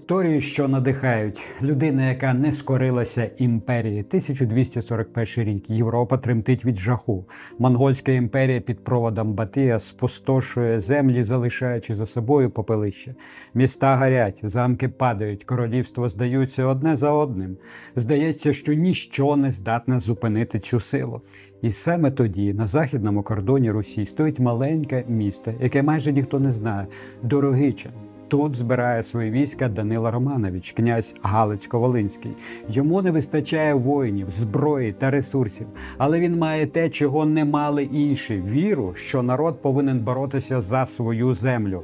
Історії, що надихають. Людина, яка не скорилася імперії. 1241 рік. Європа тремтить від жаху. Монгольська імперія під проводом Батия спустошує землі, залишаючи за собою попелище. Міста горять, замки падають, королівства здаються одне за одним. Здається, що ніщо не здатне зупинити цю силу. І саме тоді на західному кордоні Русі стоїть маленьке місто, яке майже ніхто не знає Дорогичин. Тут збирає свої війська Данила Романович, князь Галицько-Волинський. Йому не вистачає воїнів, зброї та ресурсів, але він має те, чого не мали інші віру, що народ повинен боротися за свою землю.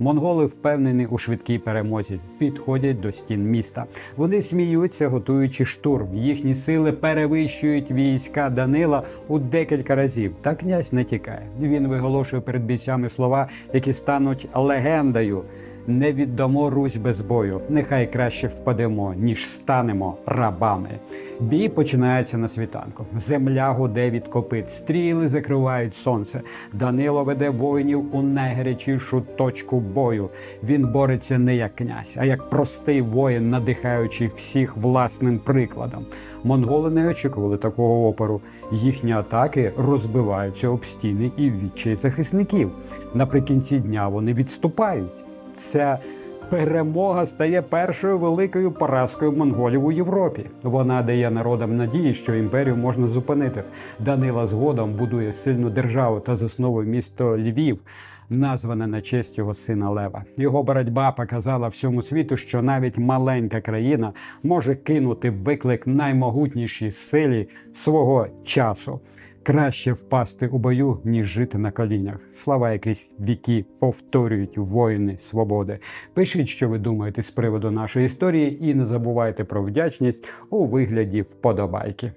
Монголи впевнені у швидкій перемозі, підходять до стін міста. Вони сміються, готуючи штурм. Їхні сили перевищують війська Данила у декілька разів. Та князь не тікає. Він виголошує перед бійцями слова, які стануть легендою. Не віддамо Русь без бою. Нехай краще впадемо, ніж станемо рабами. Бій починається на світанку. Земля гуде від копит, стріли закривають сонце. Данило веде воїнів у найгарячішу точку бою. Він бореться не як князь, а як простий воїн, надихаючи всіх власним прикладом. Монголи не очікували такого опору. Їхні атаки розбиваються об стіни і відчай захисників. Наприкінці дня вони відступають. Ця перемога стає першою великою поразкою монголів у Європі. Вона дає народам надії, що імперію можна зупинити. Данила згодом будує сильну державу та засновує місто Львів. Назване на честь його сина Лева. Його боротьба показала всьому світу, що навіть маленька країна може кинути виклик наймогутнішій силі свого часу. Краще впасти у бою, ніж жити на колінях. Слова якісь віки повторюють воїни свободи. Пишіть, що ви думаєте з приводу нашої історії, і не забувайте про вдячність у вигляді вподобайки.